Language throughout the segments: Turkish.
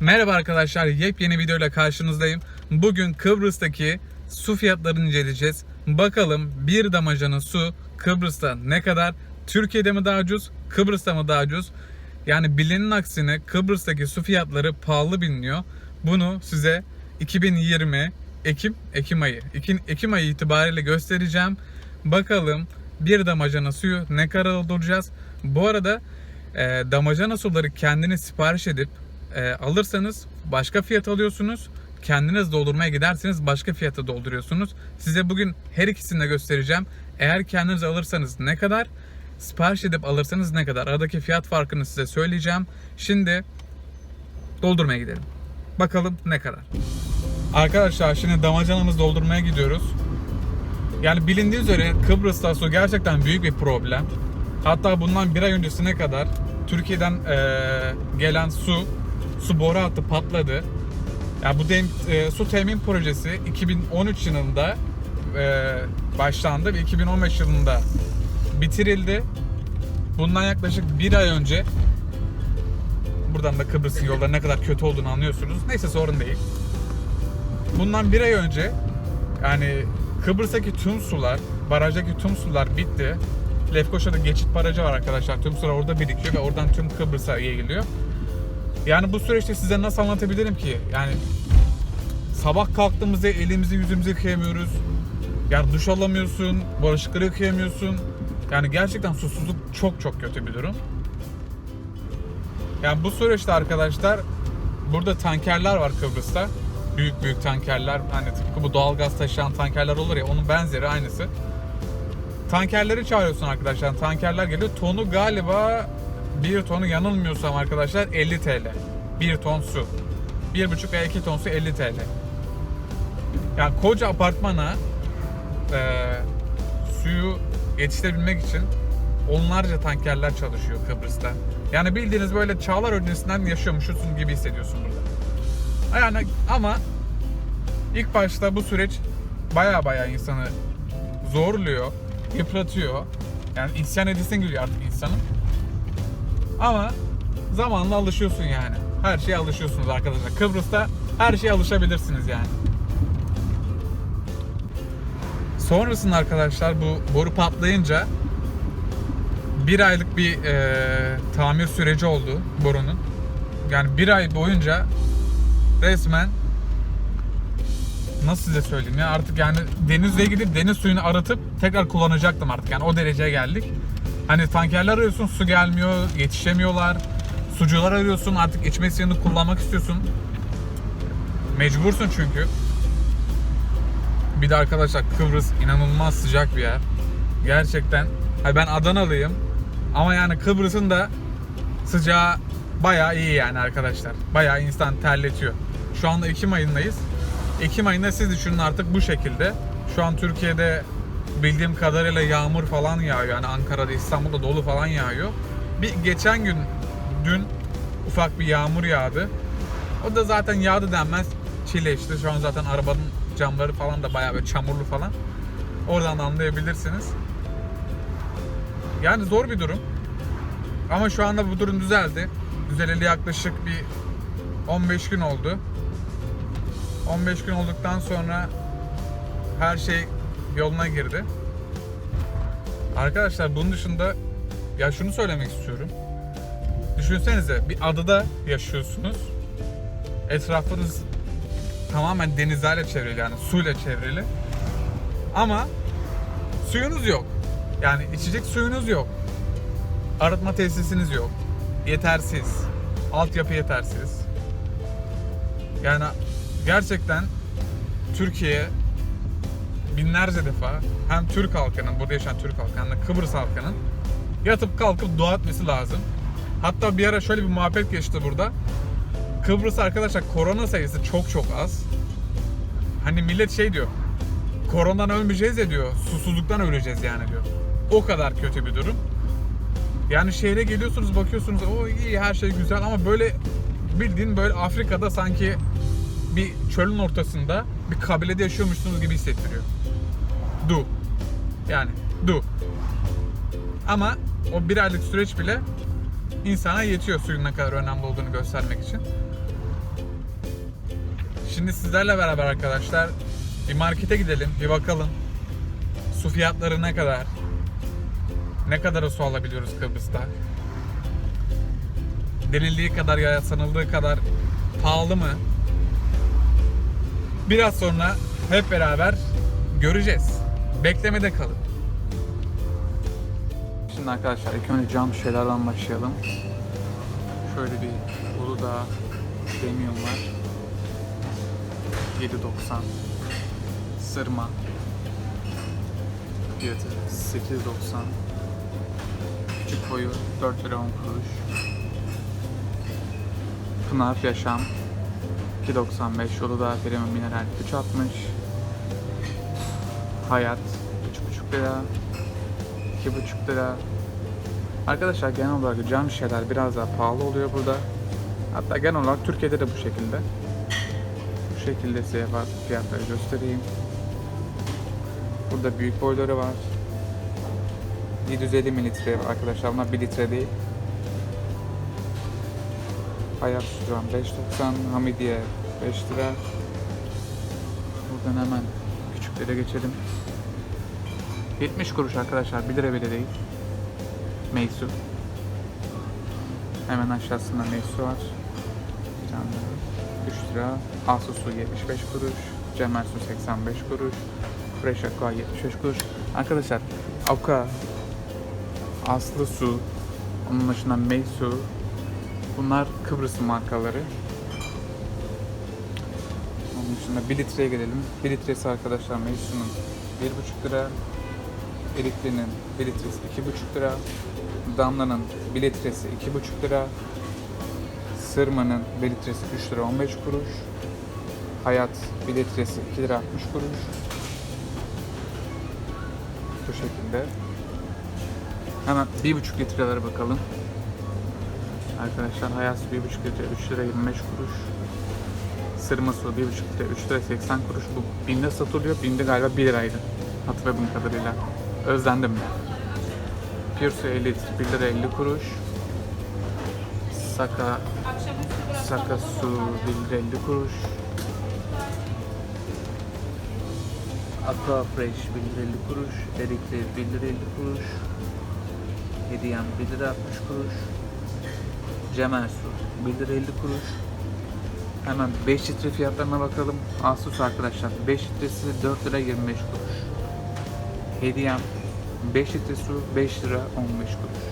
Merhaba arkadaşlar, yepyeni videoyla karşınızdayım. Bugün Kıbrıs'taki su fiyatlarını inceleyeceğiz. Bakalım bir damacana su Kıbrıs'ta ne kadar? Türkiye'de mi daha ucuz, Kıbrıs'ta mı daha ucuz? Yani bilenin aksine Kıbrıs'taki su fiyatları pahalı biliniyor. Bunu size 2020 Ekim Ekim ayı Ekim, ayı itibariyle göstereceğim. Bakalım bir damacana suyu ne kadar dolduracağız? Bu arada e, damacana suları kendiniz sipariş edip e, alırsanız başka fiyat alıyorsunuz. Kendiniz doldurmaya giderseniz başka fiyata dolduruyorsunuz. Size bugün her ikisini de göstereceğim. Eğer kendiniz alırsanız ne kadar, sipariş edip alırsanız ne kadar. Aradaki fiyat farkını size söyleyeceğim. Şimdi doldurmaya gidelim. Bakalım ne kadar. Arkadaşlar şimdi damacanamızı doldurmaya gidiyoruz. Yani bilindiği üzere Kıbrıs'ta su gerçekten büyük bir problem. Hatta bundan bir ay öncesine kadar Türkiye'den eee, gelen su, su boru hattı patladı. Ya bu dem, eee, su temin projesi 2013 yılında eee, başlandı ve 2015 yılında bitirildi. Bundan yaklaşık bir ay önce buradan da Kıbrıs'ın yolları ne kadar kötü olduğunu anlıyorsunuz. Neyse sorun değil. Bundan bir ay önce yani Kıbrıs'taki tüm sular, barajdaki tüm sular bitti. Lefkoşa'da geçit barajı var arkadaşlar. Tüm sular orada birikiyor ve oradan tüm Kıbrıs'a yayılıyor. Yani bu süreçte size nasıl anlatabilirim ki? Yani sabah kalktığımızda elimizi yüzümüzü yıkayamıyoruz. Yani duş alamıyorsun, bulaşıkları yıkayamıyorsun. Yani gerçekten susuzluk çok çok kötü bir durum. Yani bu süreçte arkadaşlar burada tankerler var Kıbrıs'ta. Büyük büyük tankerler. Hani tıpkı bu doğalgaz taşıyan tankerler olur ya onun benzeri aynısı. Tankerleri çağırıyorsun arkadaşlar. Tankerler geliyor. Tonu galiba bir tonu yanılmıyorsam arkadaşlar 50 TL. Bir ton su. Bir buçuk veya iki ton su 50 TL. Yani koca apartmana e, suyu yetiştirebilmek için onlarca tankerler çalışıyor Kıbrıs'ta. Yani bildiğiniz böyle çağlar öncesinden yaşıyormuşsun gibi hissediyorsun burada. Yani ama ilk başta bu süreç baya baya insanı zorluyor, yıpratıyor. Yani isyan edesin geliyor artık insanın. Ama zamanla alışıyorsun yani. Her şeye alışıyorsunuz arkadaşlar. Kıbrıs'ta her şeye alışabilirsiniz yani. Sonrasında arkadaşlar bu boru patlayınca bir aylık bir e, tamir süreci oldu borunun. Yani bir ay boyunca resmen nasıl size söyleyeyim ya artık yani denizle gidip deniz suyunu aratıp tekrar kullanacaktım artık yani o dereceye geldik. Hani tankerler arıyorsun su gelmiyor yetişemiyorlar. Sucular arıyorsun artık içme suyunu kullanmak istiyorsun. Mecbursun çünkü. Bir de arkadaşlar Kıbrıs inanılmaz sıcak bir yer. Gerçekten. Hayır ben Adanalıyım. Ama yani Kıbrıs'ın da sıcağı bayağı iyi yani arkadaşlar. Bayağı insan terletiyor. Şu anda Ekim ayındayız. Ekim ayında siz düşünün artık bu şekilde. Şu an Türkiye'de bildiğim kadarıyla yağmur falan yağıyor. Yani Ankara'da, İstanbul'da dolu falan yağıyor. Bir geçen gün dün ufak bir yağmur yağdı. O da zaten yağdı denmez çileşti. Şu an zaten arabanın camları falan da bayağı böyle çamurlu falan. Oradan anlayabilirsiniz. Yani zor bir durum. Ama şu anda bu durum düzeldi. Düzeleli yaklaşık bir 15 gün oldu. 15 gün olduktan sonra her şey yoluna girdi. Arkadaşlar bunun dışında ya şunu söylemek istiyorum. Düşünsenize bir adada yaşıyorsunuz. Etrafınız tamamen denizlerle çevrili yani suyla çevrili. Ama suyunuz yok. Yani içecek suyunuz yok. Arıtma tesisiniz yok. Yetersiz. Altyapı yetersiz. Yani gerçekten Türkiye binlerce defa hem Türk halkının, burada yaşayan Türk halkı hem de Kıbrıs halkının yatıp kalkıp dua etmesi lazım. Hatta bir ara şöyle bir muhabbet geçti burada. Kıbrıs arkadaşlar korona sayısı çok çok az. Hani millet şey diyor. Koronadan ölmeyeceğiz ya diyor. Susuzluktan öleceğiz yani diyor. O kadar kötü bir durum. Yani şehre geliyorsunuz bakıyorsunuz o iyi her şey güzel ama böyle bildiğin böyle Afrika'da sanki bir çölün ortasında bir kabilede yaşıyormuşsunuz gibi hissettiriyor. Du. Yani du. Ama o bir aylık süreç bile insana yetiyor suyun ne kadar önemli olduğunu göstermek için. Şimdi sizlerle beraber arkadaşlar bir markete gidelim, bir bakalım. Su fiyatları ne kadar? Ne kadara su alabiliyoruz Kıbrıs'ta? Denildiği kadar ya sanıldığı kadar pahalı mı? Biraz sonra hep beraber göreceğiz. Beklemede kalın. Şimdi arkadaşlar ilk önce cam şişelerden başlayalım. Şöyle bir Uludağ Premium var. 7.90 Sırma fiyatı 8.90 Küçük boyu 4 lira 10 kuruş Pınar Yaşam 2.95 Uludağ Premium Mineral 3.60 Hayat 3.5 lira 2.5 lira Arkadaşlar genel olarak cam şişeler biraz daha pahalı oluyor burada. Hatta genel olarak Türkiye'de de bu şekilde. Bu şekilde size fiyatları göstereyim. Burada büyük boyları var. 750 mililitre arkadaşlar bunlar 1 litre değil. Hayat şu an 5.90, Hamidiye 5 lira. Buradan hemen küçüklere geçelim. 70 kuruş arkadaşlar 1 lira bile değil. Meysu. Hemen aşağısında Meysu var. Bir tane daha. 3 lira. Asu su 75 kuruş. Cemal su 85 kuruş. Fresh Aqua 75 kuruş. Arkadaşlar Aqua Aslı su onun dışında Meysu bunlar Kıbrıs markaları. Dışında 1 litreye gelelim. 1 litresi arkadaşlar Meysu'nun 1,5 lira. Erikli'nin 1 litresi 2,5 lira. Damla'nın 1 litresi 2,5 lira. Sırma'nın 1 litresi 3 lira 15 kuruş. Hayat 1 litresi 2 lira 60 kuruş. Bu şekilde. Hemen 1,5 litrelere bakalım. Arkadaşlar Hayat su 1,5 litre 3 lira 25 kuruş. Sırma su 1,5 litre 3 lira 80 kuruş. Bu binde satılıyor. Binde galiba 1 liraydı. Hatırladığım kadarıyla. Özlendim? Pure su 50 litre 1 lira 50 kuruş. Saka Saka su 1 lira 50 kuruş. Aqua Fresh 1 lira 50 kuruş. Erikli 1 lira 50 kuruş. Hediyem 1 lira 60 kuruş. Cemal su 1 lira 50 kuruş. Hemen 5 litre fiyatlarına bakalım. Asus arkadaşlar 5 litresi 4 lira 25 kuruş. Hediyem 5 litre su 5 lira 15 kuruş.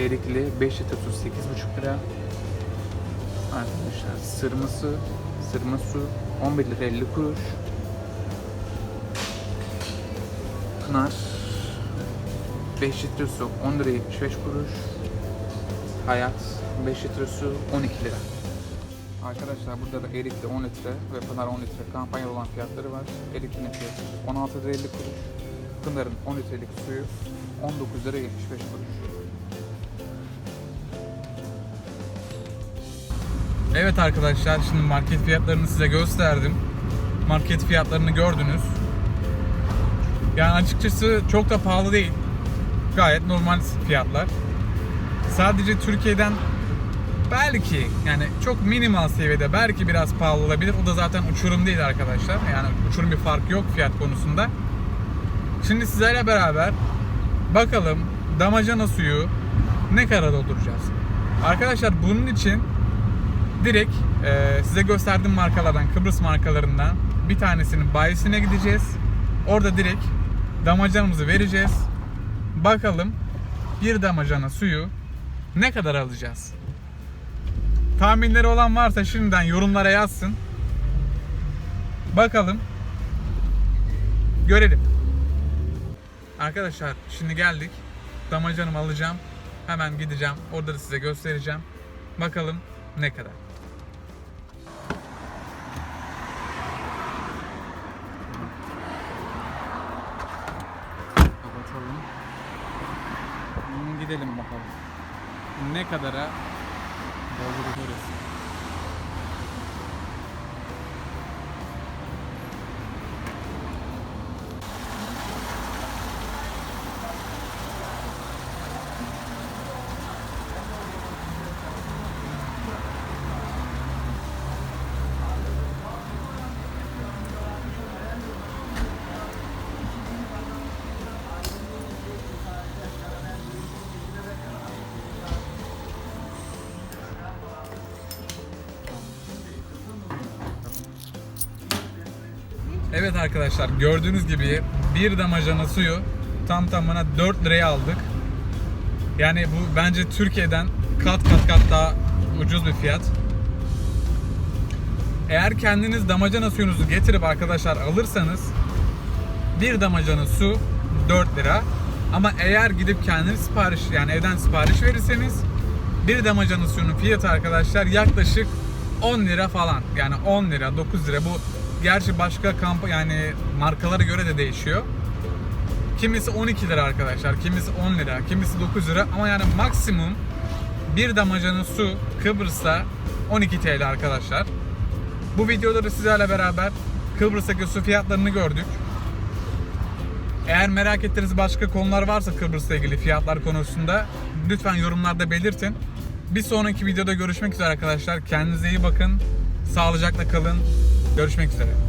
Erikli 5 litre su 8,5 lira. Arkadaşlar sırması sırma su 11 lira 50 kuruş. Pınar 5 litre su 10 lira 75 kuruş. Hayat 5 litre su 12 lira. Arkadaşlar burada da Erikli 10 litre ve Pınar 10 litre kampanyalı olan fiyatları var. Erikli'nin fiyatı 16 lira 50 kuruş. Pınar'ın 10 litrelik suyu 19 lira 75 kuruş. Evet arkadaşlar şimdi market fiyatlarını size gösterdim. Market fiyatlarını gördünüz. Yani açıkçası çok da pahalı değil. Gayet normal fiyatlar. Sadece Türkiye'den belki yani çok minimal seviyede belki biraz pahalı olabilir. O da zaten uçurum değil arkadaşlar. Yani uçurum bir fark yok fiyat konusunda. Şimdi sizlerle beraber bakalım damacana suyu ne kadar dolduracağız. Arkadaşlar bunun için direkt e, size gösterdiğim markalardan Kıbrıs markalarından bir tanesinin bayisine gideceğiz. Orada direkt damacanamızı vereceğiz. Bakalım bir damacana suyu ne kadar alacağız? Tahminleri olan varsa şimdiden yorumlara yazsın. Bakalım. Görelim. Arkadaşlar şimdi geldik. Damacanımı alacağım. Hemen gideceğim. Orada da size göstereceğim. Bakalım ne kadar. Gidelim bakalım. Ne kadara doldururuz. Evet arkadaşlar gördüğünüz gibi bir damacana suyu tam tamına 4 liraya aldık. Yani bu bence Türkiye'den kat kat kat daha ucuz bir fiyat. Eğer kendiniz damacana suyunuzu getirip arkadaşlar alırsanız bir damacana su 4 lira. Ama eğer gidip kendiniz sipariş yani evden sipariş verirseniz bir damacana suyunun fiyatı arkadaşlar yaklaşık 10 lira falan. Yani 10 lira 9 lira bu gerçi başka kamp yani markalara göre de değişiyor. Kimisi 12 lira arkadaşlar, kimisi 10 lira, kimisi 9 lira ama yani maksimum bir damacana su Kıbrıs'ta 12 TL arkadaşlar. Bu videoda da sizlerle beraber Kıbrıs'taki su fiyatlarını gördük. Eğer merak ettiğiniz başka konular varsa Kıbrıs'la ilgili fiyatlar konusunda lütfen yorumlarda belirtin. Bir sonraki videoda görüşmek üzere arkadaşlar. Kendinize iyi bakın. Sağlıcakla kalın. Görüşmek üzere.